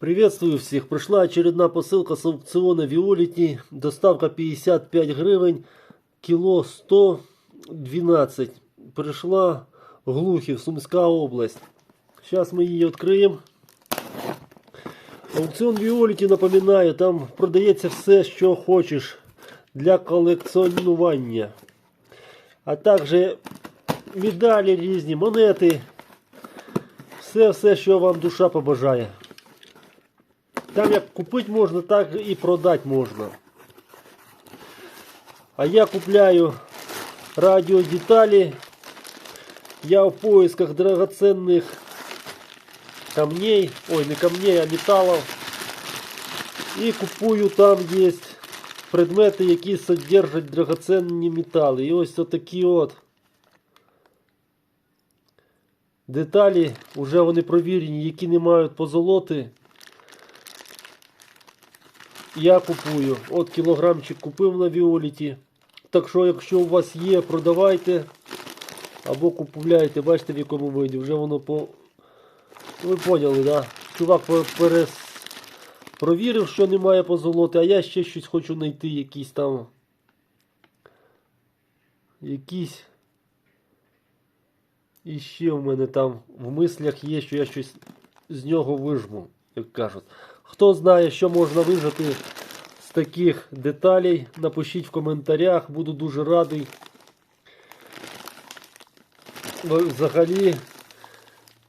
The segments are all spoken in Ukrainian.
Приветствую всех. Пришла очередная посылка с аукциона Виолити. Доставка 55 гривень. Кило 112. Пришла Глухів, Сумська область. Сейчас мы ее откроем. Аукціон Віоліті, напоминаю, там продається все, що хочеш для колекціонування. А також медалі різні, монети. Все, все, що вам душа побажає. Там як купити можна, так і продати можна. А я купляю радіодеталі. Я в поисках драгоценных камней, ой, не камней, а металлов. І купую там є предмети, які содержать драгоценні метали. І ось такі от деталі, вже вони провірені, які не мають позолоти. Я купую. От кілограмчик купив на Віоліті. Так що, якщо у вас є, продавайте. Або купуйте, бачите в якому виді. Вже воно по. Ви поняли, да? Чувак перес... провірив, що немає позолоти, а я ще щось хочу знайти, якісь там. Якісь. І ще в мене там в мислях є, що я щось з нього вижму, як кажуть. Хто знає, що можна вижати з таких деталей, напишіть в коментарях, буду дуже радий. Ви Взагалі.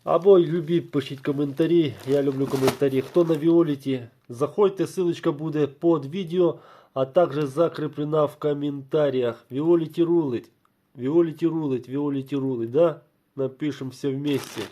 Або й любі пишіть коментарі. Я люблю коментарі. Хто на Віоліті, заходьте, ссылочка буде під відео, а також закріплена в коментарях. Віоліті рулить. Віоліті рулить, Віоліті рулить, да? Напишем все вместе.